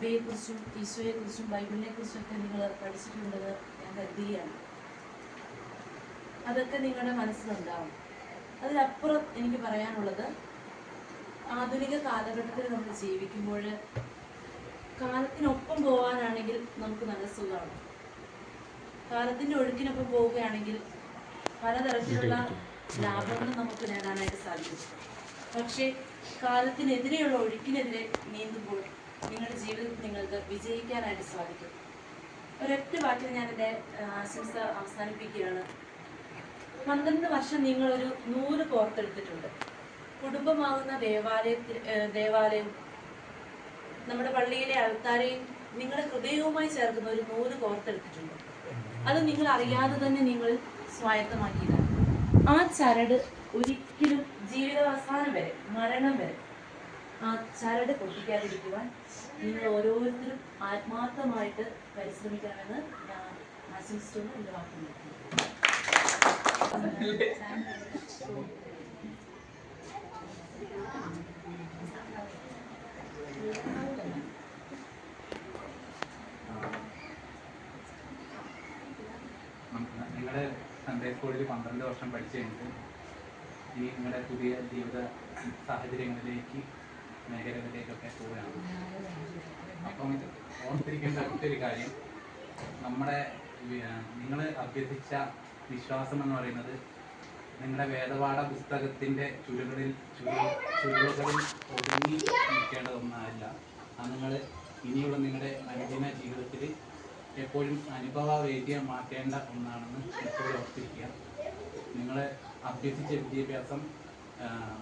സഭയെക്കുറിച്ചും ഈശോയെക്കുറിച്ചും ബൈബിളിനെക്കുറിച്ചും ഒക്കെ നിങ്ങൾ പഠിച്ചിട്ടുണ്ടെന്ന് ഞാൻ കരുതുകയാണ്. അതൊക്കെ നിങ്ങളുടെ മനസ്സിലുണ്ടാവും. അതിലപ്പുറം എനിക്ക് പറയാനുള്ളത് ആധുനിക കാലഘട്ടത്തിൽ നമ്മൾ ജീവിക്കുമ്പോൾ കാലത്തിനൊപ്പം പോകാനാണെങ്കിൽ നമുക്ക് നല്ല സുഖമാണ്. കാലത്തിന്റെ ഒഴുക്കിനൊപ്പം പോവുകയാണെങ്കിൽ പലതരത്തിലുള്ള ലാഭങ്ങളും നമുക്ക് നേടാനായിട്ട് സാധിക്കും. പക്ഷേ കാലത്തിനെതിരെയുള്ള ഒഴുക്കിനെതിരെ നീന്തുമ്പോൾ നിങ്ങളുടെ ജീവിതത്തിൽ നിങ്ങൾക്ക് വിജയിക്കാനായിട്ട് സാധിക്കും. ഒരൊറ്റ വാക്കിൽ ഞാൻ എന്റെ ആശംസ അവസാനിപ്പിക്കുകയാണ്. പന്ത്രണ്ട് വർഷം നിങ്ങളൊരു നൂറ് കോർത്തെടുത്തിട്ടുണ്ട്. കുടുംബമാകുന്ന ദേവാലയത്തിൽ ദേവാലയം നമ്മുടെ പള്ളിയിലെ ആൾക്കാരെയും നിങ്ങളുടെ ഹൃദയവുമായി ചേർക്കുന്ന ഒരു നൂൽ കോർത്തെടുത്തിട്ടുണ്ട്. അത് നിങ്ങൾ അറിയാതെ തന്നെ നിങ്ങൾ സ്വായത്തമാക്കിയതാണ്. ആ ചരട് ഒരിക്കലും ജീവിതാവസാനം വരെ മരണം വരെ ആ ചരട് പൊട്ടിക്കാതിരിക്കുവാൻ നിങ്ങൾ ഓരോരുത്തരും ആത്മാർത്ഥമായിട്ട് പരിശ്രമിക്കണമെന്ന് ഞാൻ ആശംസിച്ചുകൊണ്ട് എന്റെ വാക്ക് നിങ്ങളുടെ സൺഡേ സ്കൂളിൽ പന്ത്രണ്ട് വർഷം പഠിച്ചു കഴിഞ്ഞിട്ട് ഇനി നിങ്ങളുടെ പുതിയ ജീവിത സാഹചര്യങ്ങളിലേക്ക് മേഖലകളിലേക്കൊക്കെ പോവുകയാണ്. അപ്പം ഓർത്തിരിക്കേണ്ട മറ്റൊരു കാര്യം നമ്മുടെ നിങ്ങൾ അഭ്യർത്ഥിച്ച വിശ്വാസം എന്ന് പറയുന്നത് നിങ്ങളുടെ വേദപാഠ പുസ്തകത്തിന്റെ ചുരുകളിൽ ചുരു ചുരുളുകളിൽ ഒതുങ്ങി നിൽക്കേണ്ട ഒന്നല്ല അത് നിങ്ങൾ ഇനിയുള്ള നിങ്ങളുടെ അനുദിന ജീവിതത്തിൽ എപ്പോഴും അനുഭവവേദ്യമാക്കേണ്ട ഒന്നാണെന്ന് എപ്പോഴും ഓർത്തിരിക്കുക. നിങ്ങൾ അഭ്യസിച്ച വിദ്യാഭ്യാസം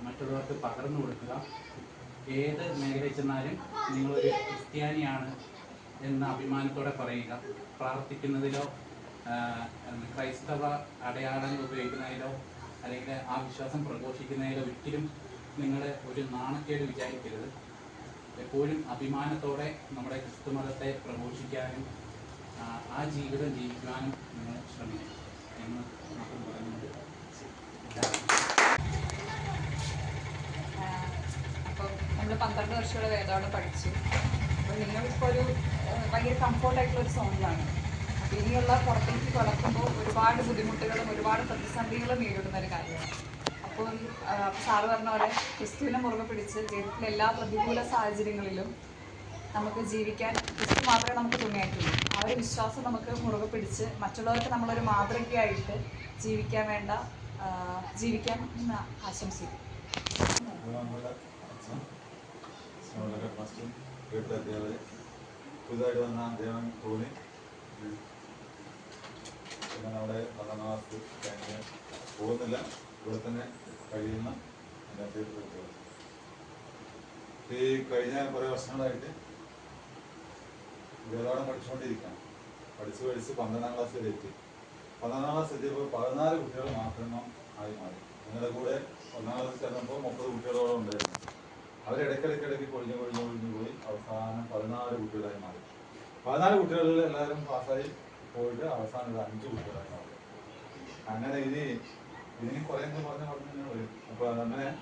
മറ്റുള്ളവർക്ക് പകർന്നു കൊടുക്കുക. ഏത് മേഖലയിൽ ചെന്നാലും നിങ്ങളൊരു ക്രിസ്ത്യാനിയാണ് എന്ന അഭിമാനത്തോടെ പറയുക. പ്രാർത്ഥിക്കുന്നതിലോ ക്രൈസ്തവ അടയാളങ്ങൾ ഉപയോഗിക്കുന്നതിലോ അല്ലെങ്കിൽ ആ വിശ്വാസം പ്രഘോഷിക്കുന്നതിലോ ഒരിക്കലും നിങ്ങൾ ഒരു നാണക്കേട് വിചാരിക്കരുത്. എപ്പോഴും അഭിമാനത്തോടെ നമ്മുടെ ക്രിസ്തു മതത്തെ പ്രഘോഷിക്കാനും ആ, ജീവിതം ജീവിക്കുവാനും നിങ്ങൾ ശ്രമിക്കും എന്ന് മാത്രം പറഞ്ഞുകൊണ്ട് അപ്പം നമ്മൾ പന്ത്രണ്ട് വർഷമുള്ള വേദമാണ് പഠിച്ചു. അപ്പോൾ നിങ്ങളിപ്പോൾ ഒരു ഭയങ്കര കംഫോർട്ടായിട്ടുള്ള ഒരു സോണിലാണ്. അപ്പോൾ ഇനിയുള്ള പുറത്തേക്ക് കടക്കുമ്പോൾ ഒരുപാട് ബുദ്ധിമുട്ടുകളും ഒരുപാട് പ്രതിസന്ധികളും നേരിടുന്ന ഒരു കാര്യമാണ്. അപ്പോൾ സാറ് പറഞ്ഞ പോലെ ക്രിസ്തുവിനെ മുറുകെ പിടിച്ച് ജീവിതത്തിലെ എല്ലാ പ്രതികൂല സാഹചര്യങ്ങളിലും നമുക്ക് ജീവിക്കാൻ ക്രിസ്തു മാത്രമേ നമുക്ക് തുണയായിട്ടുള്ളൂ. ആ ഒരു വിശ്വാസം നമുക്ക് മുറുകെ പിടിച്ച് മറ്റുള്ളവർക്ക് നമ്മളൊരു മാതൃകയായിട്ട് ജീവിക്കാൻ വേണ്ട ജീവിക്കാൻ ആശംസിക്കും ബഹുമാനപ്പെട്ട ഫസ്റ്റ് വീട്ടിലെ അധ്യാപകർ പുതുതായിട്ട് വന്ന അധ്യാപകൻ തോന്നി പിന്നെ നമ്മുടെ പത്താം കഴിഞ്ഞ് പോകുന്നില്ല. ഇവിടെ തന്നെ കഴിയുന്ന. ഈ കഴിഞ്ഞ കുറേ വർഷങ്ങളായിട്ട് പഠിച്ചുകൊണ്ടിരിക്കുകയാണ്. പഠിച്ച് പഠിച്ച് പന്ത്രണ്ടാം ക്ലാസ് വരെ എത്തി. പന്ത്രണ്ടാം ക്ലാസ് എത്തിയപ്പോൾ പതിനാല് കുട്ടികൾ മാത്രമേ ആയി മാറി. നിങ്ങളുടെ കൂടെ ഒന്നാം ക്ലാസ് ചേർന്നപ്പോൾ മുപ്പത് കുട്ടികളോളം ഉണ്ടായിരുന്നു. അവരിടയ്ക്കിടയ്ക്ക് ഇടയ്ക്ക് കൊഴിഞ്ഞ് കൊഴിഞ്ഞ് കൊഴിഞ്ഞ് പോയി അവസാനം പതിനാല് കുട്ടികളായി മാറി. പതിനാല് കുട്ടികളിൽ എല്ലാവരും പാസ്സായി പോയിട്ട് അവസാനം ഒരു അഞ്ച് കുട്ടികളായി മാറി. അങ്ങനെ ഇനി ഇനി കുറേ എന്ന് പറഞ്ഞ് പറഞ്ഞു വരും. അപ്പോൾ അങ്ങനെ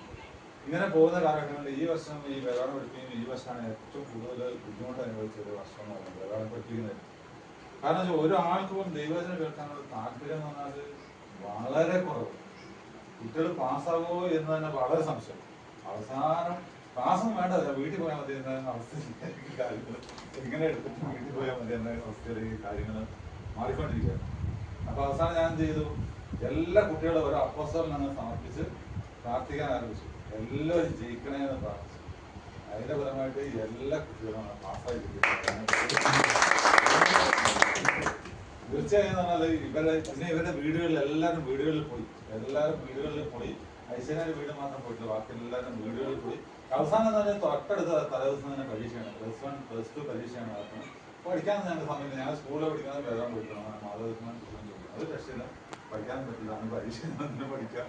ഇങ്ങനെ പോകുന്ന കാലഘട്ടങ്ങളിൽ ഈ വർഷം ഈ വേദാടം പഠിപ്പിക്കുന്ന ഈ വർഷമാണ് ഏറ്റവും കൂടുതൽ ബുദ്ധിമുട്ട് അനുഭവിച്ച ഒരു വർഷം എന്ന് പറയുന്നത്. വേദാടം പഠിപ്പിക്കുന്നത് കാരണം വെച്ചാൽ ഒരാൾക്ക് പോലും ദൈവവചനം കേൾക്കാനുള്ള താല്പര്യം എന്ന് പറഞ്ഞാൽ വളരെ കുറവ്. കുട്ടികൾ പാസ്സാകുമോ എന്ന് തന്നെ വളരെ സംശയം. അവസാനം ക്ലാസ്സും വേണ്ട വീട്ടിൽ പോയാൽ മതി എന്ന അവസ്ഥയിലേക്ക് ഇങ്ങനെ എടുത്തിട്ട് വീട്ടിൽ പോയാൽ മതി എന്ന അവസ്ഥയിലേക്ക് കാര്യങ്ങൾ മാറിക്കൊണ്ടിരിക്കുകയാണ്. അപ്പൊ അവസാനം ഞാൻ എന്ത് ചെയ്തു? എല്ലാ കുട്ടികളും ഓരോ അപ്പോസ്റ്റലിൽ ഞങ്ങൾ സമർപ്പിച്ച് പ്രാർത്ഥിക്കാൻ ആരംഭിച്ചു. എല്ലാവരും ജയിക്കണേ എന്ന് പ്രാർത്ഥിച്ചു. അതിന്റെ ഫലമായിട്ട് എല്ലാ കുട്ടികളും പാസ്സായി തീർച്ചയായും പറഞ്ഞാൽ ഇവരെ പിന്നെ ഇവരുടെ വീടുകളിൽ എല്ലാവരും വീടുകളിൽ പോയി എല്ലാവരും വീടുകളിൽ പോയി ഐശ്വര്യ വീട് മാത്രം പോയിട്ടില്ല ബാക്കി എല്ലാവരും വീടുകളിൽ പോയി അവസാനം എന്ന് പറഞ്ഞാൽ തൊട്ടടുത്ത തലേദിവസം തന്നെ പരീക്ഷയാണ്. പ്ലസ് വൺ പ്ലസ് ടു പരീക്ഷയാണ് നടത്തുന്നത് പഠിക്കാൻ ഞങ്ങൾ സമയത്ത് ഞാൻ സ്കൂളിൽ പഠിക്കുന്നത് വേറെ പോയിട്ടാണ്. ചോദിക്കുന്നത് അത് രക്ഷയില്ല. പഠിക്കാൻ പറ്റില്ല. അന്ന് പരീക്ഷ തന്നെ പഠിക്കാം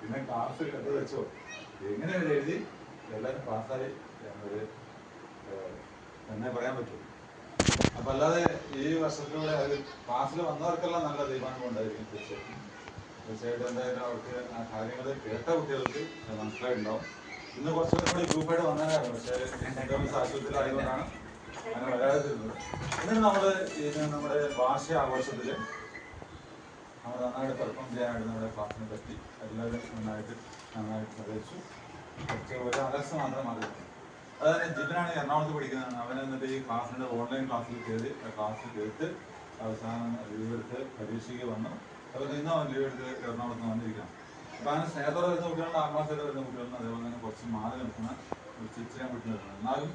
പിന്നെ ക്ലാസ് കണ്ടു വെച്ചോ. എങ്ങനെ ഒരു എഴുതി എല്ലാവരും പാസ്സായി എന്നൊരു എന്നെ പറയാൻ പറ്റും അപ്പം അല്ലാതെ ഈ വർഷത്തിലൂടെ അത് ക്ലാസ്സിൽ വന്നവർക്കെല്ലാം നല്ല തീരുമാനം ഉണ്ടായിരിക്കും തീർച്ചയായിട്ടും. തീർച്ചയായിട്ടും എന്തായാലും അവർക്ക് ആ കാര്യങ്ങൾ കേട്ട കുട്ടികൾക്ക് മനസ്സിലായിട്ടുണ്ടാവും. ഇന്ന് കുറച്ചുകൂടെ കൂടി ഗ്രൂപ്പായിട്ട് വന്നതായിരുന്നു പക്ഷേ ആശുപത്രിയിലായതുകൊണ്ടാണ് അങ്ങനെ ഇന്ന് എന്നിട്ട് നമ്മൾ നമ്മുടെ ഭാഷ ആഘോഷത്തിൽ നമ്മൾ നന്നായിട്ട് പെർഫോം ചെയ്യാനായിട്ട് നമ്മുടെ ക്ലാസ്സിനെ പറ്റി എല്ലാവരും നന്നായിട്ട് നന്നായിട്ട് നിർദ്ദേശിച്ചു കുറച്ച് ഒരു അലക്സ് മാത്രം മാറി അതായത് ജിബിനാണ് എറണാകുളത്ത് പഠിക്കുന്നതാണ് അവൻ എന്നിട്ട് ഈ ക്ലാസ്സിന്റെ ഓൺലൈൻ ക്ലാസ്സിൽ കയറി ക്ലാസ് കേട്ട് അവസാനം ലീവ് എടുത്ത് പരീക്ഷയ്ക്ക് വന്നു. അതുപോലെ ഇന്ന് ലീവ് എടുത്ത് എറണാകുളത്ത് വന്നിരിക്കണം അപ്പൊ അങ്ങനെ സ്നേഹത്തോടെ വരുന്ന കുട്ടികളുണ്ട് ആത്മാർത്ഥത്തോടെ വരുന്ന അതേപോലെ തന്നെ കുറച്ച് മാറി നിൽക്കുന്ന കുറച്ച് ഇച്ചിരി കുട്ടി നിൽക്കുന്നത് എന്നാലും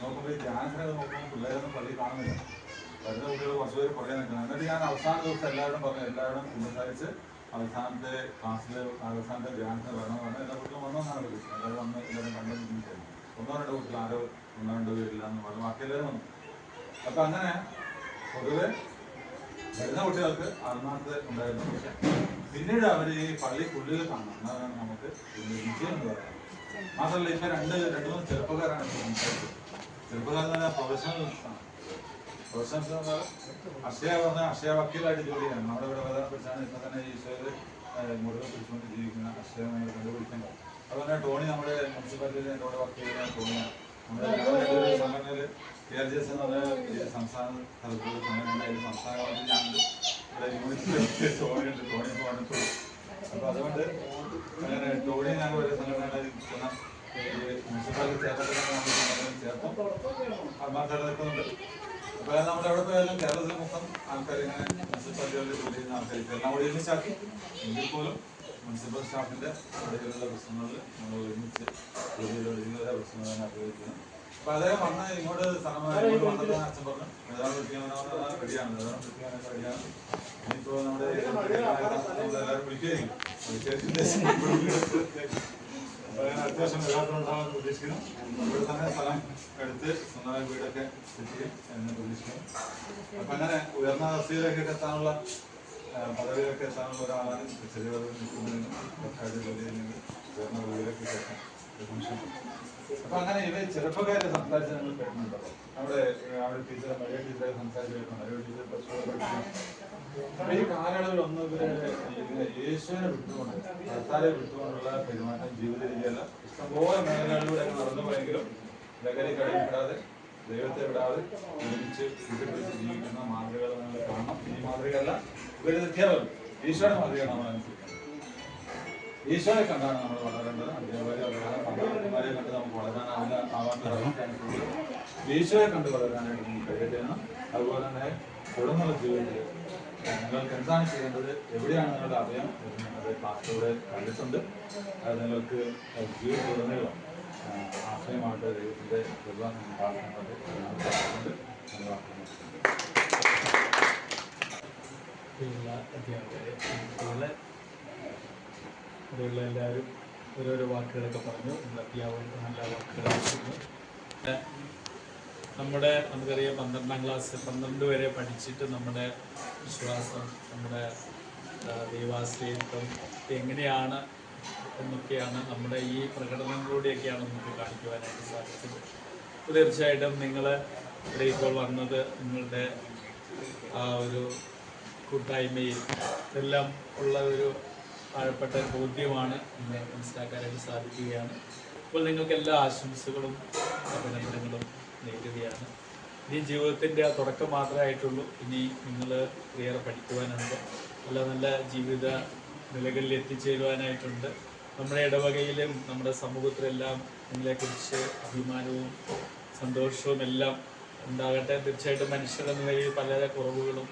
നോക്കുമ്പോൾ ഈ ധ്യാനത്തിനൊക്കെ നോക്കുമ്പോൾ പിള്ളേരൊന്നും പള്ളി കാണുന്നില്ല. വരുന്ന കുട്ടികൾ കുറച്ച് പേര് നിൽക്കണം. എന്നിട്ട് ഞാൻ അവസാന ദിവസം എല്ലാവരും പറഞ്ഞു എല്ലാവരും കുമ്പസാരിച്ച് അവസാനത്തെ ക്ലാസ്സിൽ അവസാനത്തെ ധ്യാനത്തിന് വരണമെന്ന് പറഞ്ഞാൽ എല്ലാ കുട്ടികളും വന്നോന്നാണ് വിളിച്ചത് എല്ലാവരും വന്ന് എല്ലാവരും ഒന്നോ രണ്ടോ കുട്ടികൾ ആരോ ഒന്നോ രണ്ടോ പേരില്ല എന്ന് പറഞ്ഞു. ബാക്കി എല്ലാവരും വന്നു. അപ്പൊ അങ്ങനെ പൊതുവെ വരുന്ന കുട്ടികൾക്ക് ആത്മാർത്ഥത ഉണ്ടായിരുന്നു. പിന്നീട് അവർ ഈ പള്ളിക്കുള്ളിൽ കാണണം. എന്നാണ് നമുക്ക് വിജയം മാത്രമല്ല ഇപ്പൊ രണ്ട് രണ്ട് മൂന്ന് ചെറുപ്പക്കാരാണ് സംസാരിച്ചത്. ചെറുപ്പക്കാരെന്ന് പറഞ്ഞാൽ പ്രൊഫഷണൽസ് ആണ്. പ്രൊഫഷണൽസ് എന്ന് പറഞ്ഞാൽ അക്ഷയ പറഞ്ഞാൽ അക്ഷയ വക്കീലായിട്ട് ജോലി ചെയ്യണം. നമ്മുടെ ഇവിടെ പ്രധാനപ്പെട്ടാണ് ഇപ്പൊ തന്നെ ഈശോയിൽ മുറിവ് പിടിച്ചുകൊണ്ട് ജീവിക്കുന്ന അക്ഷയ കണ്ടുപിടിക്കേണ്ടത്. അതുപോലെ ടോണി നമ്മുടെ മുനിസിപ്പാലിറ്റിയിലെ എന്റെ വർക്ക് ടോണിയാണ്. നമ്മുടെ ഞങ്ങളുടെ സംഘടനയിൽ കെ ആർ ജി എസ് എന്ന് പറഞ്ഞ സംസ്ഥാന തലത്തിലുള്ള ടോണി ഇപ്പോൾ അപ്പോൾ അതുകൊണ്ട് അങ്ങനെ ടോണി ഞാൻ ഒരു സംഘടനയുടെ നിൽക്കുന്ന മുനിസിപ്പാലിറ്റി ചേർന്നിട്ട് നമ്മൾ സംഘടന ചേർത്തും ആത്മാർത്ഥത നിൽക്കുന്നുണ്ട് അപ്പൊ നമ്മുടെ എവിടെ കേരളത്തിൽ മൊത്തം ആൾക്കാർ ഇങ്ങനെ മുനിസിപ്പാലിറ്റികളിൽ ജോലി ചെയ്യുന്ന ആൾക്കാർ എല്ലാം കൂടി ഒരുമിച്ചാക്കി എങ്കിൽ പോലും മുനിസിപ്പൽ സ്റ്റാഫിന്റെ ഇടയിലുള്ള പ്രശ്നങ്ങളിൽ നമ്മൾ ഒരുമിച്ച് ജോലി ചെയ്ത വലിയ പ്രശ്നങ്ങളാണ് അനുഭവിക്കുന്നത് അപ്പൊ അദ്ദേഹം വന്ന് ഇങ്ങോട്ട് സ്ഥലമായി വന്നപ്പോൾ അച്ഛൻ പറഞ്ഞു ഏതാണ് വിളിക്കാനാണ് റെഡിയാണ് ഏതാണ് വിളിക്കാനൊക്കെ റെഡിയാണ് ഇനിയിപ്പോ നമ്മുടെ എല്ലാവരും വിളിക്കുകയും അത്യാവശ്യം വരാത്തുണ്ടാവാൻ പ്രതീക്ഷിക്കുന്നു ഇവിടെ തന്നെ സ്ഥലം എടുത്ത് സ്വന്തമായി വീടൊക്കെ സെറ്റ് ചെയ്യും എന്ന് പ്രതീക്ഷിക്കുന്നു അപ്പൊ അങ്ങനെ ഉയർന്ന അവസ്ഥയിലേക്ക് എത്താനുള്ള പദവിയിലൊക്കെ എത്താനുള്ള ഒരാളാണ് ചെറിയ പദവി നിൽക്കുന്നതിനും ജോലി നിന്ന് ഉയർന്ന പദവിയിലൊക്കെ കേൾക്കാം അപ്പൊ അങ്ങനെ ഇവ ചെറുപ്പക്കാരെ സംസാരിച്ച് നമ്മൾ കേട്ടിട്ടുണ്ടോ. നമ്മുടെ ടീച്ചർ മരിയ ടീച്ചറെ സംസാരിച്ച് കേട്ടിട്ടുണ്ട്. മരിയ ടീച്ചർ പ്ലസ് ടു പഠിക്കണം ഈ കാലയളവിൽ ഒന്നും ഇവർ യേശുവിനെ വിട്ടുകൊണ്ട് ഭർത്താരെ വിട്ടുകൊണ്ടുള്ള പെരുമാറ്റം ജീവിത രീതിയല്ല. ഇഷ്ടംപോലെ മേഖലകളിലൂടെ നടന്നു പോയെങ്കിലും ലഹരി കടയിൽപ്പെടാതെ ദൈവത്തെ വിടാതെ ഒരുമിച്ച് കൂട്ടിപ്പിടിച്ച് ജീവിക്കുന്ന മാതൃകകൾ നമ്മൾ കാണണം ഈ മാതൃകയല്ല ഇവർ കേരളം ഈശോയുടെ മാതൃകയാണ് നമ്മൾ അനുസരിക്കുന്നത് ഈശോയെ കണ്ടാണ് നമ്മൾ വളരേണ്ടത്. അതേപോലെ അവരെ കണ്ട് നമുക്ക് വളരാനാവില്ല അവസ്ഥയാണ് ഈശോയെ കണ്ട് വളരാനായിട്ട് നമുക്ക് കഴിയട്ടെന്ന് അതുപോലെ തന്നെ തുടർന്നുള്ള ജീവിതത്തിൽ നിങ്ങൾക്ക് എന്താണ് ചെയ്യേണ്ടത്? എവിടെയാണ് നിങ്ങളുടെ എന്ന് നിങ്ങളുടെ ക്ലാസ്സിലൂടെ കണ്ടിട്ടുണ്ട് അത് നിങ്ങൾക്ക് ജീവിതത്തിലുടനീളം ആ, ആശ്രയമായിട്ട് ദൈവത്തിന്റെ കൃപ നിങ്ങൾ പ്രാർത്ഥനകളുടെ കൊണ്ട് നമ്മൾ ആഗ്രഹിക്കുന്നു പ്രിയമുള്ള അധ്യാപകരെ കുട്ടികളെ ഇവിടെയുള്ള എല്ലാവരും ഓരോരോ വാക്കുകളൊക്കെ പറഞ്ഞു. നമ്മുടെ അധ്യാപകർക്ക് നല്ല വാക്കുകൾ പറഞ്ഞു. നമ്മുടെ നമുക്കറിയാം പന്ത്രണ്ടാം ക്ലാസ് പന്ത്രണ്ട് വരെ പഠിച്ചിട്ട് നമ്മുടെ വിശ്വാസം നമ്മുടെ ദൈവാശ്രയത്വം എങ്ങനെയാണ് എന്നൊക്കെയാണ് നമ്മുടെ ഈ പ്രകടനങ്ങളിലൂടെയൊക്കെയാണ് നമുക്ക് കാണിക്കുവാനായിട്ട് സാധിച്ചത്. തീർച്ചയായിട്ടും നിങ്ങൾ ഇവിടെ ഇപ്പോൾ വന്നത് നിങ്ങളുടെ ആ ഒരു കൂട്ടായ്മയിൽ എല്ലാം ഉള്ള ഒരു ആഴപ്പെട്ട ബോധ്യമാണ് ഇന്ന് മനസ്സിലാക്കാനായിട്ട് സാധിക്കുകയാണ്. അപ്പോൾ നിങ്ങൾക്ക് എല്ലാ ആശംസകളും അഭിനന്ദനങ്ങളും നേരുകയാണ്. ഇനി ജീവിതത്തിന്റെ ആ തുടക്കം മാത്രമേ ആയിട്ടുള്ളൂ. ഇനി നിങ്ങൾ ഏറെ പഠിക്കുവാനുണ്ട്. നല്ല നല്ല ജീവിത നിലകളിൽ എത്തിച്ചേരുവാനായിട്ടുണ്ട്. നമ്മുടെ ഇടവകയിലും നമ്മുടെ സമൂഹത്തിലെല്ലാം നിങ്ങളെക്കുറിച്ച് അഭിമാനവും സന്തോഷവും എല്ലാം ഉണ്ടാകട്ടെ. തീർച്ചയായിട്ടും മനുഷ്യരുടെ നിലയിൽ പല കുറവുകളും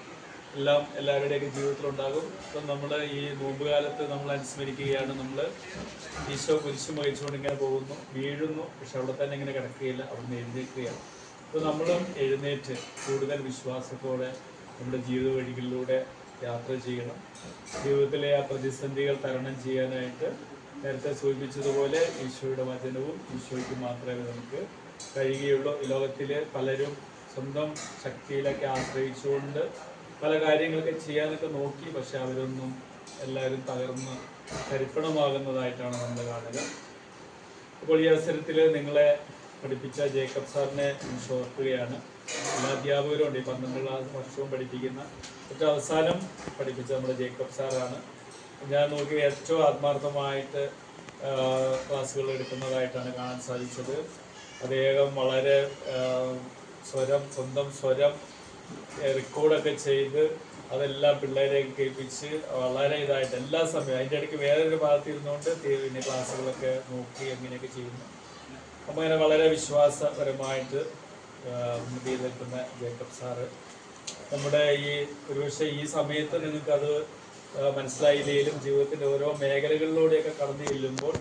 എല്ലാം എല്ലാവരുടെയൊക്കെ ജീവിതത്തിലുണ്ടാകും. അപ്പം നമ്മൾ ഈ നോമ്പ് കാലത്ത് നമ്മൾ അനുസ്മരിക്കുകയാണ്. നമ്മൾ ഈശോ കുരിശും വഹിച്ചുകൊണ്ട് ഇങ്ങനെ പോകുന്നു. വീഴുന്നു. പക്ഷെ അവിടെ തന്നെ ഇങ്ങനെ കിടക്കുകയില്ല. അവിടുന്ന് എഴുന്നേൽക്കുകയാണ്. അപ്പോൾ നമ്മളും എഴുന്നേറ്റ് കൂടുതൽ വിശ്വാസത്തോടെ നമ്മുടെ ജീവിത വഴികളിലൂടെ യാത്ര ചെയ്യണം. ജീവിതത്തിലെ ആ പ്രതിസന്ധികൾ തരണം ചെയ്യാനായിട്ട് നേരത്തെ സൂചിപ്പിച്ചതുപോലെ ഈശോയുടെ വചനവും ഈശോയ്ക്ക് മാത്രമേ നമുക്ക് കഴിയുകയുള്ളൂ. ലോകത്തിലെ പലരും സ്വന്തം ശക്തിയിലൊക്കെ ആശ്രയിച്ചുകൊണ്ട് പല കാര്യങ്ങളൊക്കെ ചെയ്യാനൊക്കെ നോക്കി പക്ഷെ അവരൊന്നും എല്ലാവരും തകർന്ന് തരിപ്പണമാകുന്നതായിട്ടാണ് നമ്മൾ കാണുക. അപ്പോൾ ഈ അവസരത്തിൽ നിങ്ങളെ പഠിപ്പിച്ച ജേക്കബ് സാറിനെ ഓർക്കുകയാണ്. എല്ലാ അധ്യാപകരും ഉണ്ട്. ഈ പന്ത്രണ്ട് ക്ലാസ് വർഷവും പഠിപ്പിക്കുന്ന ഏറ്റവും അവസാനം പഠിപ്പിച്ച നമ്മുടെ ജേക്കബ് സാറാണ്. ഞാൻ നോക്കി ഏറ്റവും ആത്മാർത്ഥമായിട്ട് ക്ലാസ്സുകൾ എടുക്കുന്നതായിട്ടാണ് കാണാൻ സാധിച്ചത്. അദ്ദേഹം വളരെ സ്വരം സ്വന്തം സ്വരം റെക്കോർഡൊക്കെ ചെയ്ത് അതെല്ലാം പിള്ളേരെ കേൾപ്പിച്ച് വളരെ ഇതായിട്ട് എല്ലാ സമയവും അതിന്റെ ഇടയ്ക്ക് വേറൊരു ഭാഗത്ത് ഇരുന്നുകൊണ്ട് പിന്നെ ക്ലാസ്സുകളൊക്കെ നോക്കി അങ്ങനെയൊക്കെ ചെയ്യുന്നു. അപ്പോൾ അങ്ങനെ വളരെ വിശ്വാസപരമായിട്ട് മുന്നിൽ നിൽക്കുന്ന ജേക്കബ് സാറ് നമ്മുടെ ഈ ഒരുപക്ഷെ ഈ സമയത്ത് നിങ്ങൾക്കത് മനസ്സിലായില്ലെങ്കിലും ജീവിതത്തിന്റെ ഓരോ മേഖലകളിലൂടെയൊക്കെ കടന്നു ചെല്ലുമ്പോൾ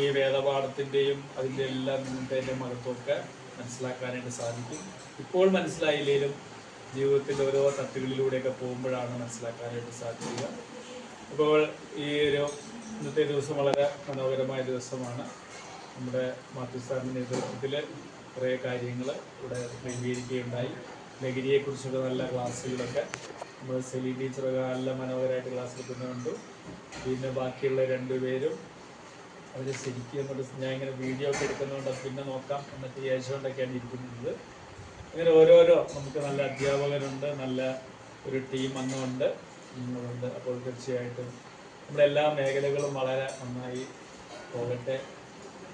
ഈ വേദപാഠത്തിന്റെയും അതിന്റെ എല്ലാം നിങ്ങളുടെ മഹത്വമൊക്കെ മനസ്സിലാക്കാനായിട്ട് സാധിക്കും. ഇപ്പോൾ മനസ്സിലായില്ലെങ്കിലും ജീവിതത്തിന്റെ ഓരോ തട്ടുകളിലൂടെയൊക്കെ പോകുമ്പോഴാണ് മനസ്സിലാക്കാനായിട്ട് സാധിക്കുക. അപ്പോൾ ഈ ഒരു ഇന്നത്തെ ദിവസം വളരെ മനോഹരമായ ദിവസമാണ്. നമ്മുടെ സാറിന്റെ നേതൃത്വത്തിൽ കുറേ കാര്യങ്ങൾ ഇവിടെ ക്രമീകരിക്കുകയുണ്ടായി. ലഹരിയെക്കുറിച്ചുള്ള നല്ല ക്ലാസ്സുകളൊക്കെ നമ്മൾ സെലി ടീച്ചറൊക്കെ നല്ല മനോഹരമായിട്ട് ക്ലാസ് എടുക്കുന്നുണ്ട്. പിന്നെ ബാക്കിയുള്ള രണ്ടുപേരും അവർ ശരിക്കും അങ്ങോട്ട് ഞാൻ ഇങ്ങനെ വീഡിയോ ഒക്കെ എടുക്കുന്നതുകൊണ്ട് പിന്നെ നോക്കാം എന്നൊക്കെ വിചാരിച്ചുകൊണ്ടൊക്കെയാണ് ഇരിക്കുന്നത്. അങ്ങനെ ഓരോരോ നമുക്ക് നല്ല അധ്യാപകരുണ്ട് നല്ല ഒരു ടീം അംഗമുണ്ട് ഉണ്ട് അപ്പോൾ തീർച്ചയായിട്ടും നമ്മുടെ എല്ലാ മേഖലകളും വളരെ നന്നായി പോകട്ടെ.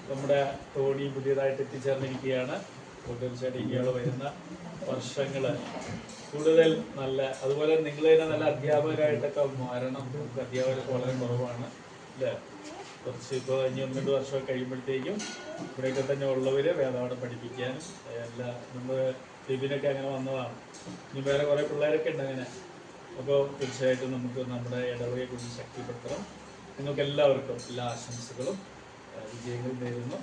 നമ്മുടെ തോണി പുതിയതായിട്ട് എത്തിച്ചേർന്നിരിക്കുകയാണ്. അപ്പോൾ തീർച്ചയായിട്ടും ഇയാൾ വരുന്ന വർഷങ്ങൾ കൂടുതൽ നല്ല അതുപോലെ നിങ്ങൾ തന്നെ നല്ല അധ്യാപകരായിട്ടൊക്കെ മാറണം. നമുക്ക് അധ്യാപകരൊക്കെ വളരെ കുറവാണ്. അല്ലേ? കുറച്ച് ഇപ്പോൾ ഇനി ഒന്ന് രണ്ട് വർഷമൊക്കെ കഴിയുമ്പോഴത്തേക്കും ഇവിടെയൊക്കെ തന്നെ ഉള്ളവർ വേദപാഠം പഠിപ്പിക്കാനും എല്ലാ നമ്മൾ ലിബിനൊക്കെ അങ്ങനെ വന്നതാണ്. ഇനി വേറെ കുറേ പിള്ളേരൊക്കെ ഉണ്ട് അങ്ങനെ. അപ്പോൾ തീർച്ചയായിട്ടും നമുക്ക് നമ്മുടെ ഇടവകയെ കുറിച്ച് ശക്തിപ്പെടുത്തണം. നിങ്ങൾക്ക് എല്ലാവർക്കും എല്ലാ ആശംസകളും വിജയങ്ങളും നേരുന്നു.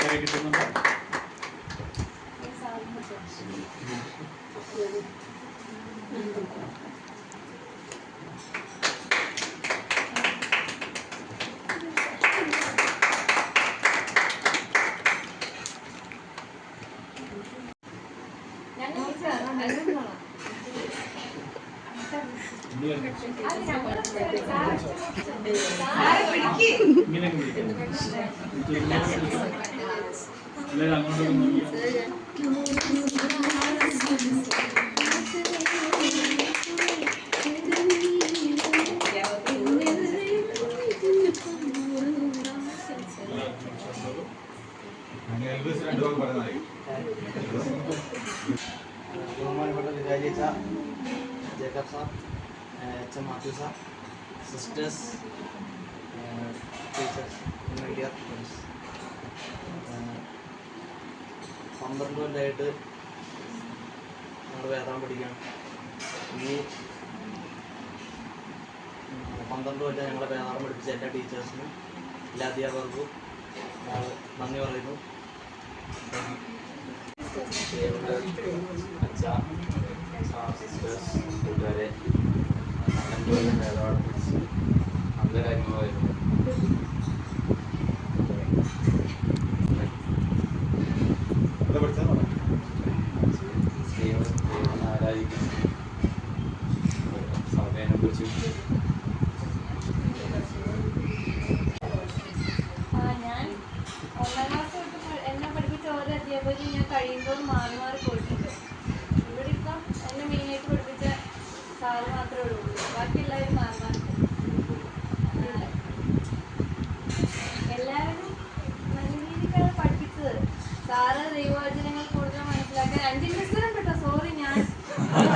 താങ്ക് യു കിട്ടുന്നുണ്ടോ? ഇങ്ങനെ പിടിക്കാം എല്ലാവരും അങ്ങോട്ടും ബഹുമാനപ്പെട്ട വികാരിച്ച Jacob sir H M Mathew sir sisters teachers my dear friends പന്ത്രണ്ട് കൊല്ലമായിട്ട് നമ്മൾ വേദം പഠിക്കണം ഈ പന്ത്രണ്ട് കൊല്ലം ഞങ്ങളെ വേദാളം പഠിപ്പിച്ച എല്ലാ ടീച്ചേഴ്സിനും എല്ലാ അധ്യാപകർക്കും ഞങ്ങൾ നന്ദി പറയുന്നു അച്ഛ കൂട്ടുകാരെ കൊല്ലം വേദപാഠം പഠിച്ച് നല്ല കാര്യങ്ങളായിരുന്നു ഞാൻ ഒന്നാം ക്ലാസ് തൊട്ട് എന്നെ പഠിപ്പിച്ച ഓരോ അധ്യാപകരും ഞാൻ കഴിയുമ്പോൾ മാറി മാറി പോയിട്ടുണ്ട്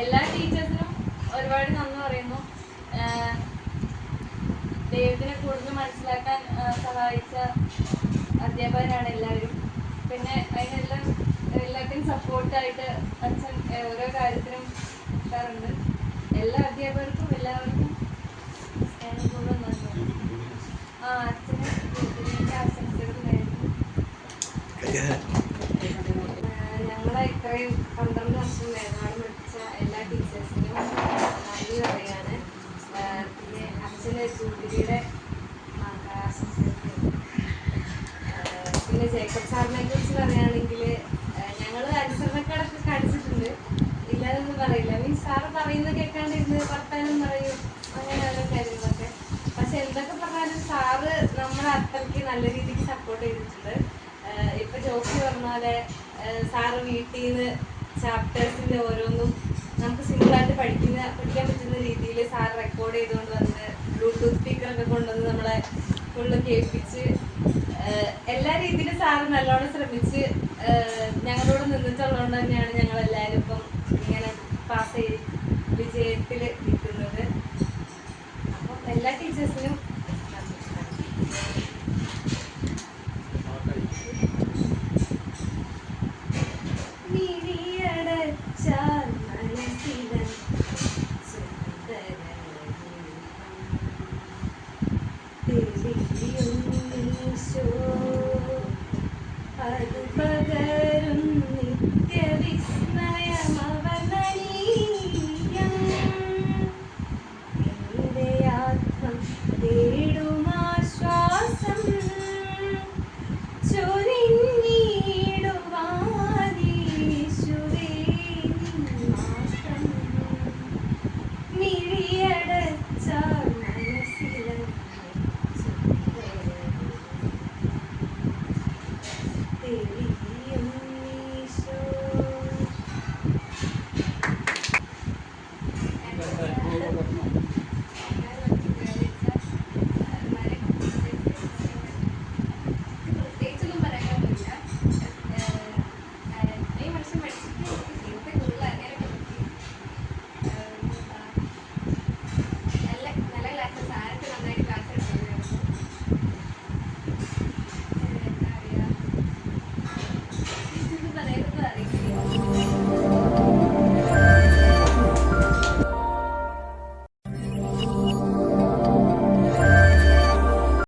എല്ലാം ടീച്ചേഴ്സിനും ഒരുപാട് നന്ദി പറയുന്നു. ദൈവത്തിനെ കൂടുതൽ മനസ്സിലാക്കാൻ സഹായിച്ച അധ്യാപകരാണ് എല്ലാവരും. പിന്നെ അതിനെല്ലാം എല്ലാത്തിനും സപ്പോർട്ടായിട്ട് അച്ഛൻ ഓരോ കാര്യത്തിനും നിൽക്കാറുണ്ട്. എല്ലാ അധ്യാപകർക്കും എല്ലാവർക്കും ഞാൻ കൂടുതൽ നന്ദി ആ അച്ഛന് ഇതിലേക്ക് ആശംസകൾ നേരുന്നു ആഹ് ഞങ്ങളെ ഇത്രയും പന്ത്രണ്ട് വർഷം വേദനാട് പഠിച്ച സാറൊക്കെ കാണിച്ചിട്ടുണ്ട് ഇല്ലാതൊന്നും പറയില്ല. മീൻസ് സാറ് പറയുന്നത് കേൾക്കാണ്ടിരുന്ന് വർത്താനം പറയും. അങ്ങനെ ഓരോ കാര്യങ്ങളൊക്കെ. പക്ഷെ എന്തൊക്കെ പറഞ്ഞാലും സാറ് നമ്മളെ അത്രയ്ക്ക് നല്ല രീതിക്ക് സപ്പോർട്ട് ചെയ്തിട്ടുണ്ട്. ഇപ്പൊ ജോസി പറഞ്ഞ പോലെ സാറ് വീട്ടിൽ നിന്ന് ചാപ്റ്റേഴ്സിന്റെ ഓരോന്നും നമുക്ക് സിമ്പിളായിട്ട് പഠിക്കുന്ന പഠിക്കാൻ പറ്റുന്ന രീതിയിൽ സാർ റെക്കോർഡ് ചെയ്തുകൊണ്ട് വന്ന് ബ്ലൂടൂത്ത് സ്പീക്കറൊക്കെ കൊണ്ടുവന്ന് നമ്മളെ ഫുള്ള് കേൾപ്പിച്ച് എല്ലാ രീതിയിലും സാറ് നല്ലോണം ശ്രമിച്ച് ജീവിതത്തിൽ